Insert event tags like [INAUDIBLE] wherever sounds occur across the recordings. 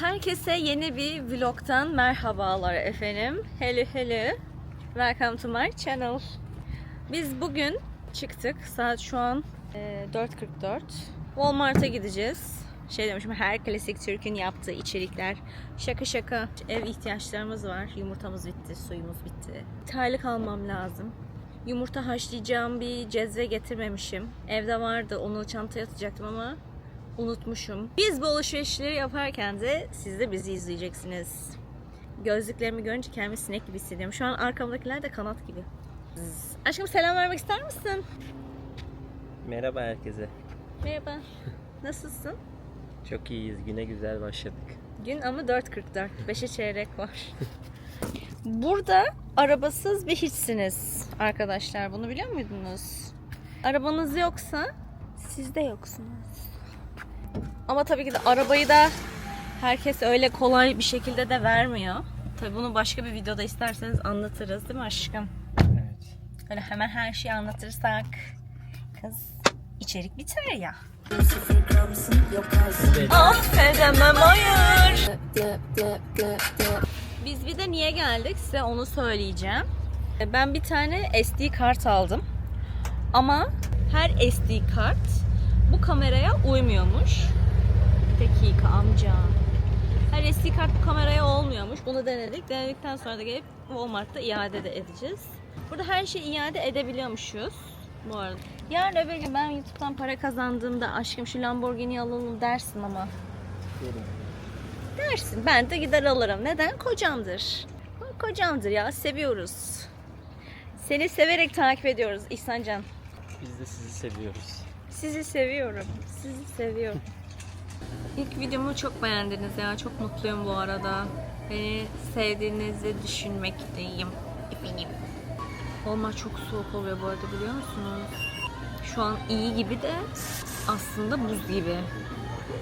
Herkese yeni bir vlogtan merhabalar efendim. Hello hello. Welcome to my channel. Biz bugün çıktık. Saat şu an e, 4.44. Walmart'a gideceğiz. Şey demişim her klasik Türk'ün yaptığı içerikler. Şaka şaka. Ev ihtiyaçlarımız var. Yumurtamız bitti, suyumuz bitti. Terlik almam lazım. Yumurta haşlayacağım bir cezve getirmemişim. Evde vardı onu çantaya atacaktım ama unutmuşum. Biz bu alışverişleri yaparken de siz de bizi izleyeceksiniz. Gözlüklerimi görünce kendimi sinek gibi hissediyorum. Şu an arkamdakiler de kanat gibi. Zzz. Aşkım selam vermek ister misin? Merhaba herkese. Merhaba. Nasılsın? [LAUGHS] Çok iyiyiz. Güne güzel başladık. Gün ama 4.44. 5'e çeyrek var. [LAUGHS] Burada arabasız bir hiçsiniz arkadaşlar. Bunu biliyor muydunuz? Arabanız yoksa siz de yoksunuz. Ama tabii ki de arabayı da herkes öyle kolay bir şekilde de vermiyor. Tabii bunu başka bir videoda isterseniz anlatırız değil mi aşkım? Evet. Öyle hemen her şeyi anlatırsak kız içerik biter ya. Affedemem hayır. Biz bir de niye geldik size onu söyleyeceğim. Ben bir tane SD kart aldım. Ama her SD kart bu kameraya uymuyormuş. Bir dakika amca. Her SD kart bu kameraya olmuyormuş. Bunu denedik. Denedikten sonra da gelip Walmart'ta iade de edeceğiz. Burada her şeyi iade edebiliyormuşuz. Bu arada. Yarın öbür gün ben YouTube'dan para kazandığımda aşkım şu Lamborghini alalım dersin ama. Dersin. Ben de gider alırım. Neden? Kocamdır. Kocamdır ya. Seviyoruz. Seni severek takip ediyoruz İhsancan. Biz de sizi seviyoruz. Sizi seviyorum. Sizi seviyorum. İlk videomu çok beğendiniz ya. Çok mutluyum bu arada. Beni sevdiğinizi düşünmekteyim. Efendim. Olma çok soğuk oluyor bu arada biliyor musunuz? Şu an iyi gibi de aslında buz gibi.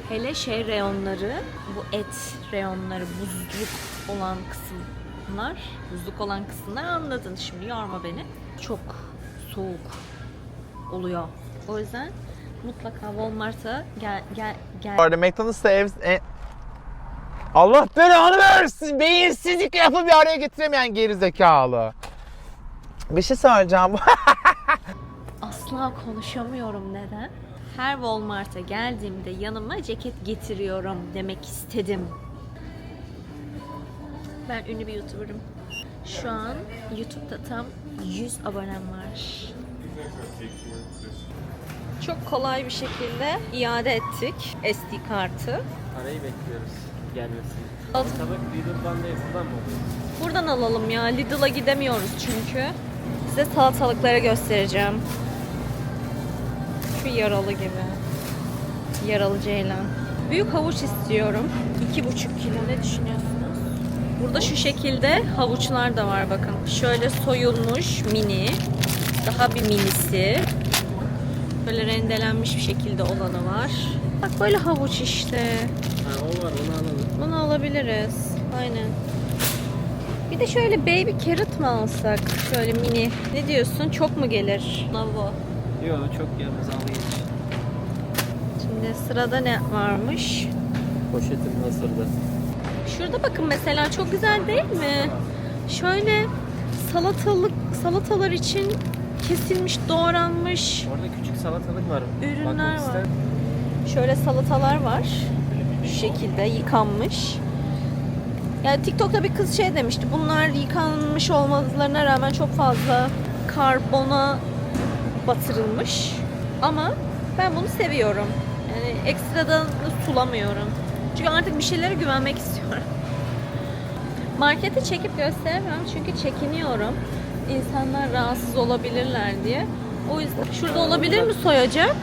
Hele şey reyonları, bu et reyonları, buzluk olan kısımlar, buzluk olan kısımlar anladın şimdi yorma beni. Çok soğuk oluyor. O yüzden mutlaka Walmart'a gel gel gel. Bu arada McDonald's'ta ev... e- Allah belanı versin. Beyinsizlik yapıp bir araya getiremeyen geri zekalı. Bir şey söyleyeceğim. [LAUGHS] Asla konuşamıyorum neden? Her Walmart'a geldiğimde yanıma ceket getiriyorum demek istedim. Ben ünlü bir YouTuber'ım. Şu an YouTube'da tam 100 abonem var. Çok kolay bir şekilde iade ettik SD kartı. Parayı bekliyoruz gelmesini. Al- Tabak Lidl'dan değil buradan mı? Buradan alalım ya. Lidl'a gidemiyoruz çünkü. Size salatalıkları göstereceğim. Şu yaralı gibi. Yaralı ceylan. Büyük havuç istiyorum. 2,5 kilo. Ne düşünüyorsunuz? Burada şu şekilde havuçlar da var bakın. Şöyle soyulmuş mini. Daha bir minisi. Böyle rendelenmiş bir şekilde olanı var. Bak böyle havuç işte. Ha o var onu alalım. Bunu alabiliriz. Aynen. Bir de şöyle baby carrot mı alsak? Şöyle mini. Ne diyorsun? Çok mu gelir? Lavo. Yok çok gelmez alayım. Şimdi sırada ne varmış? Poşetim hazırda. Şurada bakın mesela çok güzel değil mi? Şöyle salatalık salatalar için kesilmiş, doğranmış Orada küçük salatalık var. Ürünler Bakmak var. ister- Şöyle salatalar var. Şu şekilde yıkanmış. Yani TikTok'ta bir kız şey demişti. Bunlar yıkanmış olmalarına rağmen çok fazla karbona batırılmış. Ama ben bunu seviyorum. Yani ekstradan sulamıyorum. Çünkü artık bir şeylere güvenmek [LAUGHS] istiyorum. Markete çekip gösteremem çünkü çekiniyorum. İnsanlar rahatsız olabilirler diye. O yüzden şurada olabilir mi soyacak?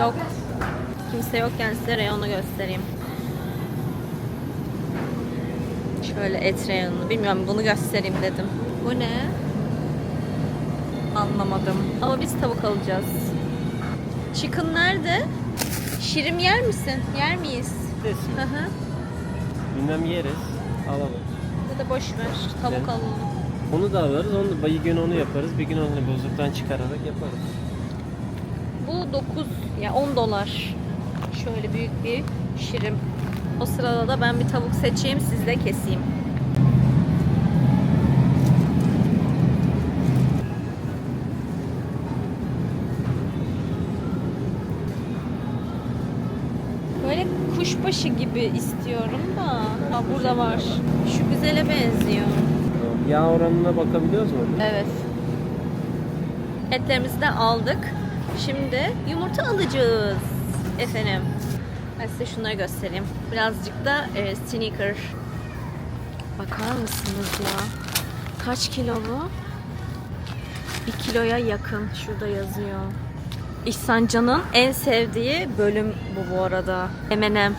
Yok. Kimse yokken size reyonu göstereyim. Şöyle et reyonunu. Bilmiyorum bunu göstereyim dedim. Bu ne? Anlamadım. Ama biz tavuk alacağız. Chicken nerede? Şirim yer misin? Yer miyiz? Hı hı. Bilmem yeriz. Alalım. Da boş ver. Tavuk Evet. alalım. Onu da alırız. Onu da bir gün onu yaparız. Bir gün onu buzluktan çıkararak yaparız. Bu 9 ya 10 dolar. Şöyle büyük bir şirim. O sırada da ben bir tavuk seçeyim, siz de keseyim. Gibi istiyorum da. Ha burada var. Şu güzele benziyor. Yağ oranına bakabiliyoruz mu? Evet. Etlerimizi de aldık. Şimdi yumurta alacağız. Efendim. Ben size şunları göstereyim. Birazcık da e, sneaker. Bakar mısınız ya? Kaç kilo bu? Bir kiloya yakın. Şurada yazıyor. İhsan Can'ın en sevdiği bölüm bu bu arada. M&M.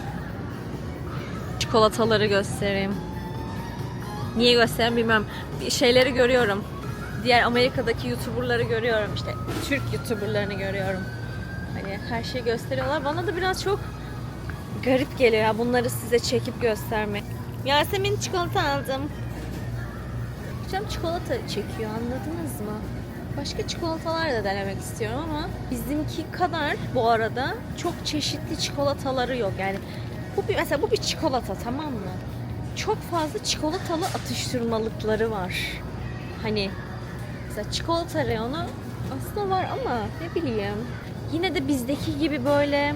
Çikolataları göstereyim. Niye göstereyim. Bir şeyleri görüyorum. Diğer Amerika'daki YouTuber'ları görüyorum işte. Türk YouTuber'larını görüyorum. Hani her şeyi gösteriyorlar. Bana da biraz çok garip geliyor ya bunları size çekip göstermek. Yasemin çikolata aldım. Canım çikolata çekiyor anladınız mı? Başka çikolatalar da denemek istiyorum ama bizimki kadar bu arada çok çeşitli çikolataları yok. Yani bu bir, mesela bu bir çikolata tamam mı? Çok fazla çikolatalı atıştırmalıkları var. Hani mesela çikolata reyonu aslında var ama ne bileyim. Yine de bizdeki gibi böyle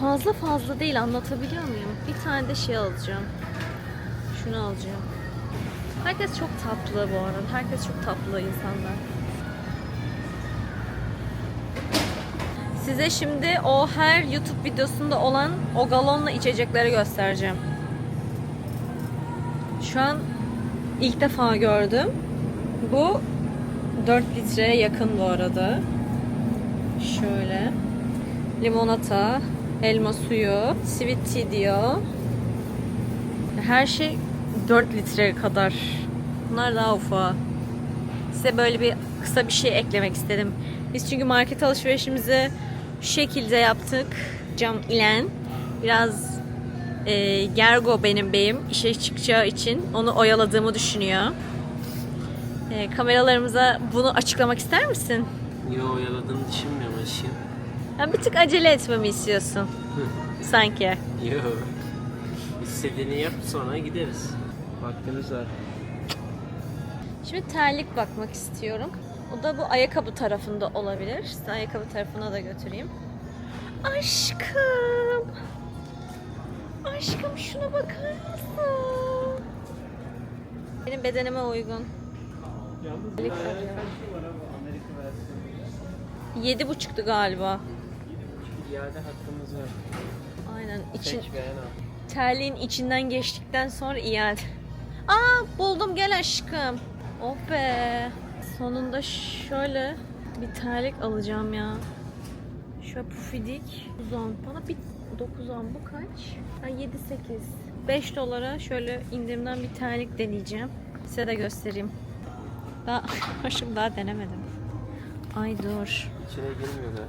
fazla fazla değil anlatabiliyor muyum? Bir tane de şey alacağım. Şunu alacağım. Herkes çok tatlı bu arada. Herkes çok tatlı insanlar. Size şimdi o her YouTube videosunda olan o galonla içecekleri göstereceğim. Şu an ilk defa gördüm. Bu 4 litreye yakın bu arada. Şöyle. Limonata, elma suyu, sweet tea diyor. Her şey 4 litre kadar. Bunlar daha ufağı. Size böyle bir kısa bir şey eklemek istedim. Biz çünkü market alışverişimizi şu şekilde yaptık. Cam ilen. Biraz e, Gergo benim beyim işe çıkacağı için onu oyaladığımı düşünüyor. E, kameralarımıza bunu açıklamak ister misin? Yo oyaladığını düşünmüyorum aşkım. Ya bir tık acele etmemi istiyorsun. [LAUGHS] Sanki. Yo. İstediğini yap sonra gideriz. Vaktimiz var. Şimdi terlik bakmak istiyorum. O da bu ayakkabı tarafında olabilir. Size ayakkabı tarafına da götüreyim. Aşkım. Aşkım şuna bakar mısın? Benim bedenime uygun. Yedi buçuktu galiba. İade hakkımız var. Aynen. İçin, terliğin içinden geçtikten sonra iade. Aa buldum gel aşkım. Oh be. Sonunda şöyle bir terlik alacağım ya. Şöyle pufidik. 9 Bana bir 9 bu kaç? Ha 7 8. 5 dolara şöyle indirimden bir terlik deneyeceğim. Size de göstereyim. Daha [LAUGHS] aşkım daha denemedim. Ay dur. İçine girmiyor da.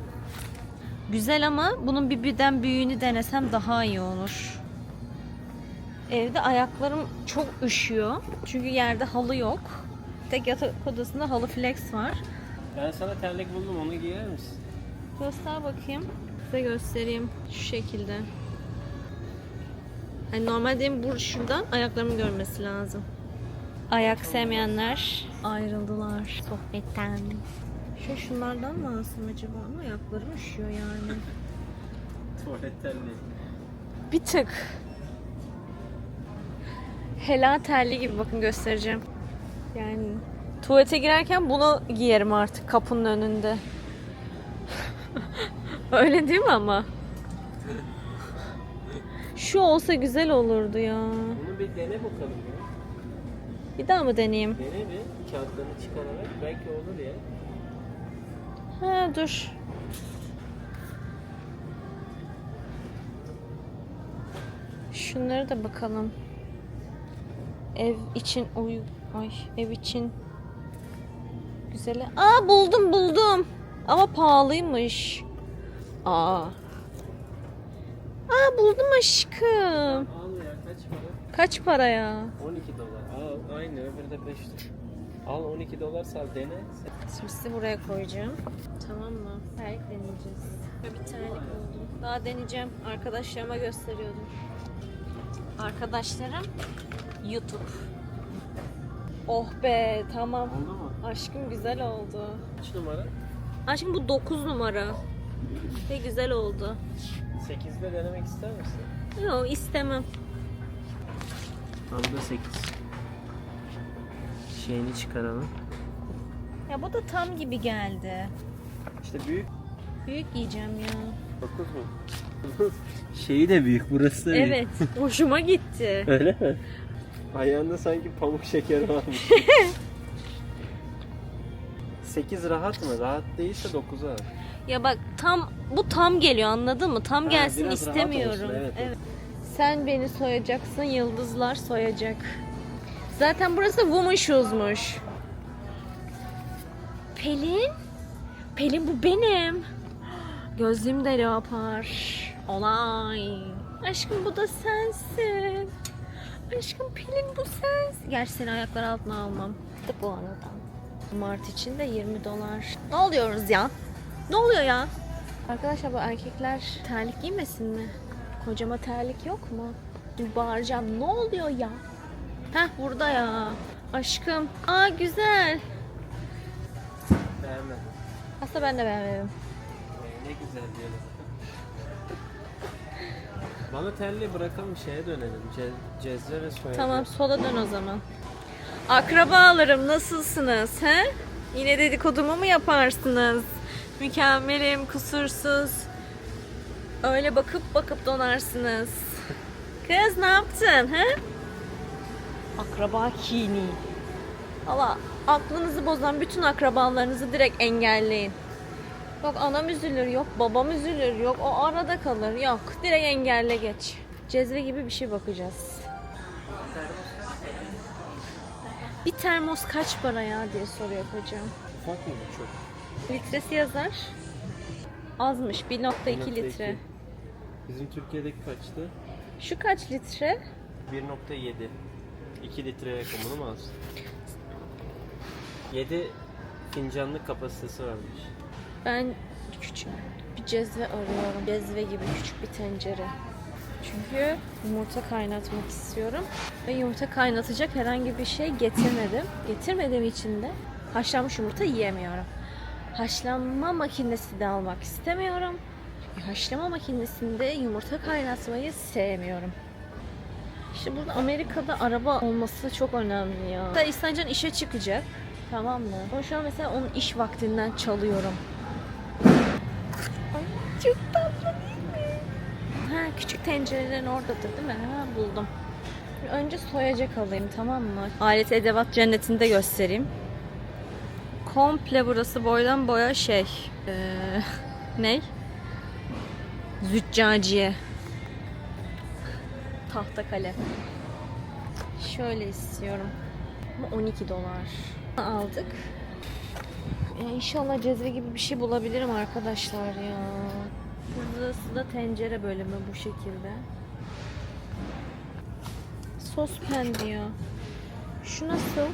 Güzel ama bunun bir birden büyüğünü denesem daha iyi olur. Evde ayaklarım çok üşüyor. Çünkü yerde halı yok. Tek yatak odasında halı flex var. Ben sana terlik buldum onu giyer misin? Göster bakayım. Size göstereyim. Şu şekilde. Yani normalde bu şuradan ayaklarımın görmesi lazım. Ayak sevmeyenler ayrıldılar sohbetten. Şu şunlardan mı alsam acaba? Ama ayaklarım üşüyor yani. Tuvalet terliği. Bir tık. Helal terli gibi bakın göstereceğim. Yani tuvalete girerken bunu giyerim artık kapının önünde. [LAUGHS] Öyle değil mi ama? Şu olsa güzel olurdu ya. Bunu bir dene bakalım ya. Bir daha mı deneyeyim? Dene bir kağıtlarını çıkararak belki olur ya. Ha dur. Şunları da bakalım. Ev için uy ay ev için güzel. Aa buldum buldum. Ama pahalıymış. Aa. Aa buldum aşkım. Al ya kaç para? Kaç para ya? 12 dolar. Al aynı öbürü de 5 dolar. Al 12 dolar sal dene. Şimdi sizi buraya koyacağım. Tamam mı? Terlik deneyeceğiz. Bir terlik buldum. Daha deneyeceğim. Arkadaşlarıma gösteriyordum. Arkadaşlarım YouTube. Oh be tamam. Oldu mu? Aşkım güzel oldu. Kaç numara? Aşkım bu 9 numara. Ve güzel oldu. 8'de denemek ister misin? Yok istemem. Tam da 8. Şeyini çıkaralım. Ya bu da tam gibi geldi. İşte büyük. Büyük giyeceğim ya. 9 mu? [LAUGHS] Şeyi de büyük, burası da büyük. Evet. Hoşuma gitti. Öyle mi? Ayağında sanki pamuk şekeri varmış. [LAUGHS] 8 rahat mı? Rahat değilse 9'a al. Ya bak tam bu tam geliyor anladın mı? Tam Ha, gelsin biraz rahat istemiyorum. olsun, evet, evet. Sen beni soyacaksın, yıldızlar soyacak. Zaten burası woman shoes'muş. Pelin? Pelin bu benim. Gözlüğüm de leopar. Olay. Aşkım bu da sensin. Aşkım Pelin bu sensin. Gerçi seni ayaklar altına almam. De bu arada. Mart için de 20 dolar. Ne oluyoruz ya? Ne oluyor ya? Arkadaşlar bu erkekler terlik giymesin mi? Kocama terlik yok mu? Bir bağıracağım. Ne oluyor ya? Heh burada ya. Aşkım. Aa güzel. Beğenmedim. Aslında ben de beğenmedim. Ee, ne güzel diyelim. Bana telli bırakalım şeye dönelim. Ce- cezve ve soya. Tamam sola dön o zaman. Akrabalarım nasılsınız? He? Yine dedikodumu mu yaparsınız? Mükemmelim, kusursuz. Öyle bakıp bakıp donarsınız. Kız ne yaptın? He? Akraba kini. Valla aklınızı bozan bütün akrabalarınızı direkt engelleyin. Yok anam üzülür, yok babam üzülür, yok o arada kalır, yok direkt engelle geç. Cezve gibi bir şey bakacağız. Bir termos kaç para ya diye soru yapacağım. Ufak mı bu çok? Litresi yazar. Azmış 1.2 1.2. litre. Bizim Türkiye'deki kaçtı? Şu kaç litre? 1.7. 2 litreye yakın bunu mu alsın? 7 fincanlık kapasitesi varmış. Ben küçük bir cezve arıyorum. Cezve gibi küçük bir tencere. Çünkü yumurta kaynatmak istiyorum. Ve yumurta kaynatacak herhangi bir şey getirmedim. Getirmediğim için de haşlanmış yumurta yiyemiyorum. Haşlanma makinesi de almak istemiyorum. Çünkü haşlama makinesinde yumurta kaynatmayı sevmiyorum. İşte burada Amerika'da araba olması çok önemli ya. Mesela İhsancan işe çıkacak. Tamam mı? Ama şu an mesela onun iş vaktinden çalıyorum. Küçük tencerelerin oradadır değil mi? Ha buldum. Önce soyacak alayım tamam mı? Alet edevat cennetinde göstereyim. Komple burası boydan boya şey. [LAUGHS] Ee, ne? Züccaciye. Tahta kalem. Şöyle istiyorum. Ama 12 dolar. Aldık. Ya inşallah cezve gibi bir şey bulabilirim arkadaşlar ya. Burası da tencere bölümü bu şekilde. Sospen diyor. Şu nasıl?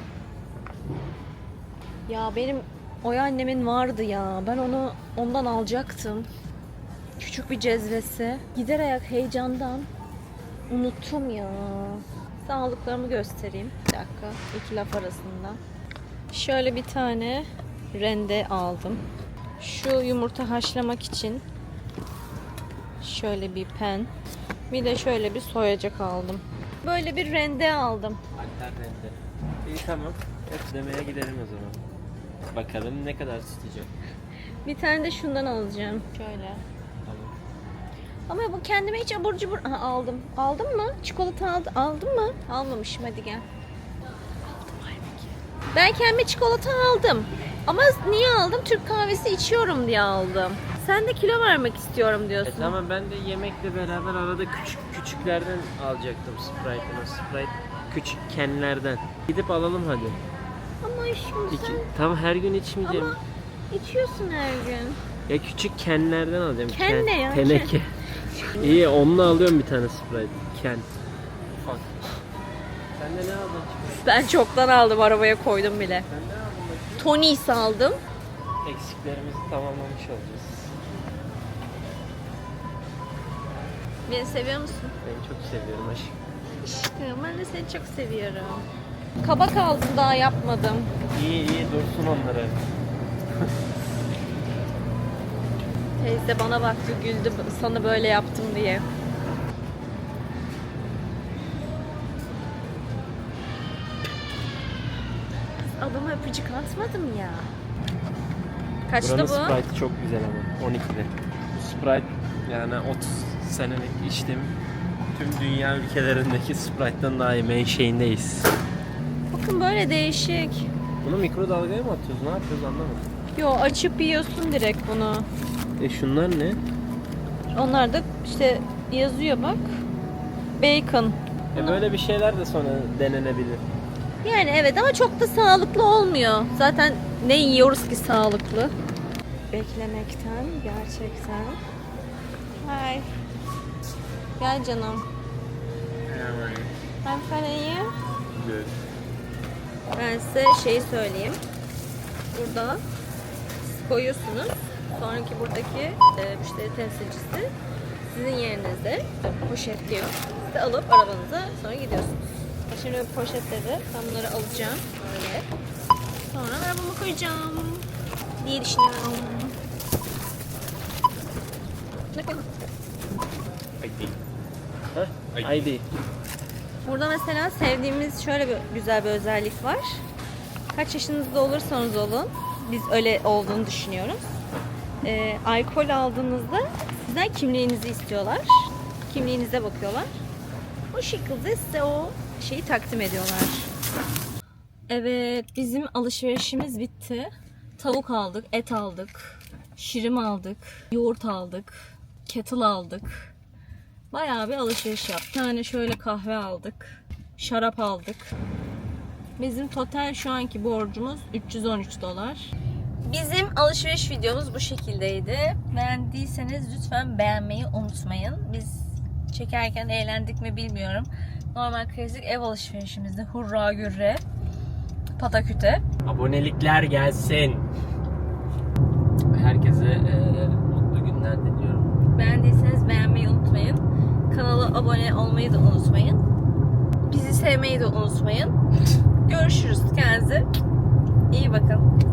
Ya benim Oya annemin vardı ya. Ben onu ondan alacaktım. Küçük bir cezvesi. Gider ayak heyecandan unuttum ya. Sağlıklarımı göstereyim. Bir dakika. iki laf arasında. Şöyle bir tane rende aldım. Şu yumurta haşlamak için şöyle bir pen. Bir de şöyle bir soyacak aldım. Böyle bir rende aldım. Alter rende. İyi tamam. Hep demeye gidelim o zaman. Bakalım ne kadar tutacak. Bir tane de şundan alacağım. Şöyle. Tamam. Ama bu kendime hiç abur cubur Aha, aldım. Aldın mı? Çikolata aldı. Aldın mı? Almamışım hadi gel. Ben kendime çikolata aldım. Ama niye aldım? Türk kahvesi içiyorum diye aldım. Sen de kilo vermek istiyorum E diyorsun. tamam ben de yemekle beraber arada küçük küçüklerden alacaktım Sprite'ını. Sprite küçük kenlerden. Gidip alalım hadi. Ama aşkım İki, sen tamam her gün içmeyeceğim. ama içiyorsun her gün. Ya küçük kenlerden alacağım. Ken ne ya? Teneke. [LAUGHS] İyi onunla alıyorum bir tane Sprite. Ken. Ufak. Sen de ne aldın? Ben çoktan aldım arabaya koydum bile. Sen ne aldın? Tony's aldım. Eksiklerimizi tamamlamış olacağız. Beni seviyor musun? Seni çok seviyorum aşkım. Aşkım ben de seni çok seviyorum. Kabak aldım daha yapmadım. İyi iyi dursun onları. Teyze bana baktı güldü sana böyle yaptım diye. Kız adama öpücük atmadım ya. Kaçtı Buranın bu? Sprite çok güzel ama 12'de. Bu Sprite yani 30 senelik içtim. Tüm dünya ülkelerindeki Sprite'dan daha iyi menşeindeyiz. Bakın böyle değişik. Bunu mikrodalgaya mı atıyoruz? Ne yapıyoruz anlamadım. Yo açıp yiyorsun direkt bunu. E şunlar ne? Onlar da işte yazıyor bak. Bacon. E böyle bir şeyler de sonra denenebilir. Yani evet ama çok da sağlıklı olmuyor. Zaten ne yiyoruz ki sağlıklı? Beklemekten gerçekten. Hi. Gel canım. I'm fine and you? Ben size şeyi söyleyeyim. Burada koyuyorsunuz. Sonraki buradaki e, müşteri temsilcisi sizin yerinize poşetliyor. Siz de alıp arabanıza sonra gidiyorsunuz. Şimdi poşetleri ben bunları alacağım böyle. Sonra arabama koyacağım diye düşünüyorum. Ne koydun? Ha? ID. Burada mesela sevdiğimiz şöyle bir güzel bir özellik var. Kaç yaşınızda olursanız olun, biz öyle olduğunu düşünüyoruz. Ee, alkol aldığınızda sizden kimliğinizi istiyorlar. Kimliğinize bakıyorlar. O şekilde size o şeyi takdim ediyorlar. Evet, bizim alışverişimiz bitti. Tavuk aldık, et aldık, şirim aldık, yoğurt aldık, kettle aldık. Bayağı bir alışveriş yaptık. Bir tane şöyle kahve aldık. Şarap aldık. Bizim total şu anki borcumuz 313 dolar. Bizim alışveriş videomuz bu şekildeydi. Beğendiyseniz lütfen beğenmeyi unutmayın. Biz çekerken eğlendik mi bilmiyorum. Normal klasik ev alışverişimizde hurra gürre pataküte. Abonelikler gelsin. Herkese e, mutlu günler diliyorum. Beğendiyseniz. Kanala abone olmayı da unutmayın. Bizi sevmeyi de unutmayın. [LAUGHS] Görüşürüz. Kendinize iyi bakın.